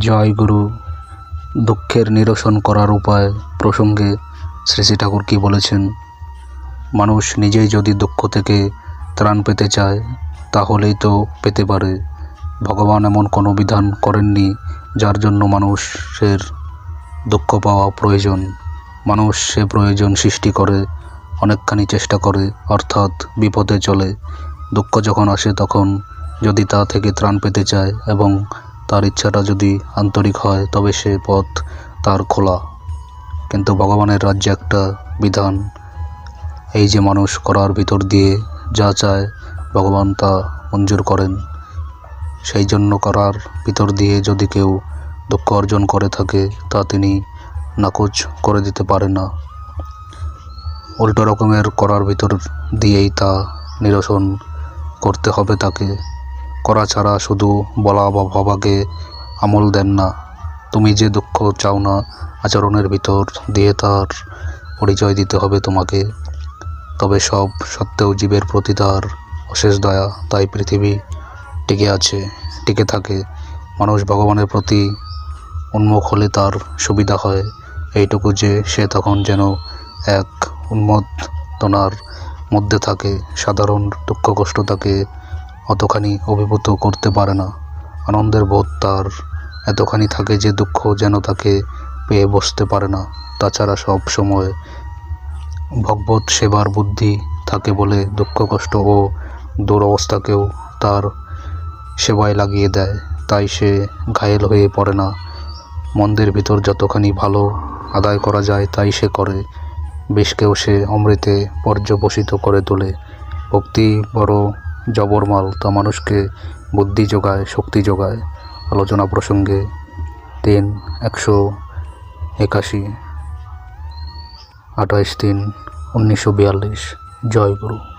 জয় গুরু। দুঃখের নিরসন করার উপায় প্রসঙ্গে শ্রী শ্রী ঠাকুর কী বলেছেন? মানুষ নিজেই যদি দুঃখ থেকে ত্রাণ পেতে চায়, তাহলেই তো পেতে পারে। ভগবান এমন কোনো বিধান করেননি যার জন্য মানুষের দুঃখ পাওয়া প্রয়োজন। মানুষ সে প্রয়োজন সৃষ্টি করে, অনেকখানি চেষ্টা করে, অর্থাৎ বিপদে চলে। দুঃখ যখন আসে তখন যদি তা থেকে ত্রাণ পেতে চায় এবং তার ইচ্ছাটা যদি আন্তরিক হয়, তবে সে পথ তার খোলা। কিন্তু ভগবানের রাজ্যে একটা বিধান, এই যে মানুষ করার ভিতর দিয়ে যা চায়, ভগবান তা মঞ্জুর করেন। সেই জন্য করার ভিতর দিয়ে যদি কেউ দুঃখ অর্জন করে থাকে, তা তিনি নাকচ করে দিতে পারে না। উল্টো রকমের করার ভিতর দিয়েই তা নিরসন করতে হবে তাকে। করা ছাড়া শুধু বলা বা ভাবাকে আমল দেন না। তুমি যে দুঃখ চাও না আচরণের ভিতর দিয়ে তার পরিচয় দিতে হবে তোমাকে। তবে সব সত্ত্বেও জীবের প্রতি তার অশেষ দয়া, তাই পৃথিবী টিকে আছে, টিকে থাকে। মানুষ ভগবানের প্রতি উন্মুখ হলে তার সুবিধা হয়। এইটুকু যে সে তখন যেন এক উন্মত্তনার মধ্যে থাকে। সাধারণ দুঃখ কষ্ট তাকে অতখানি অভিভূত করতে পারে না। আনন্দের বোধ তার এতখানি থাকে যে দুঃখ যেন তাকে পেয়ে বসতে পারে না। তাছাড়া সব সময় ভগবত সেবার বুদ্ধি থাকে বলে দুঃখ, কষ্ট ও দুরবস্থাকেও তার সেবায় লাগিয়ে দেয়। তাই সে ঘায়েল হয়ে পড়ে না। মন্দের ভিতর যতখানি ভালো আদায় করা যায়, তাই সে করে। বিষকেও সে অমৃতে পর্যবসিত করে তোলে। ভক্তি বড় জবরমাল তা মানুষকে বুদ্ধি যোগায়, শক্তি যোগায়। আলোচনা প্রসঙ্গে তিন একশো একাশি আঠাইশ তিন উনিশশো বিয়াল্লিশ। জয় গুরু।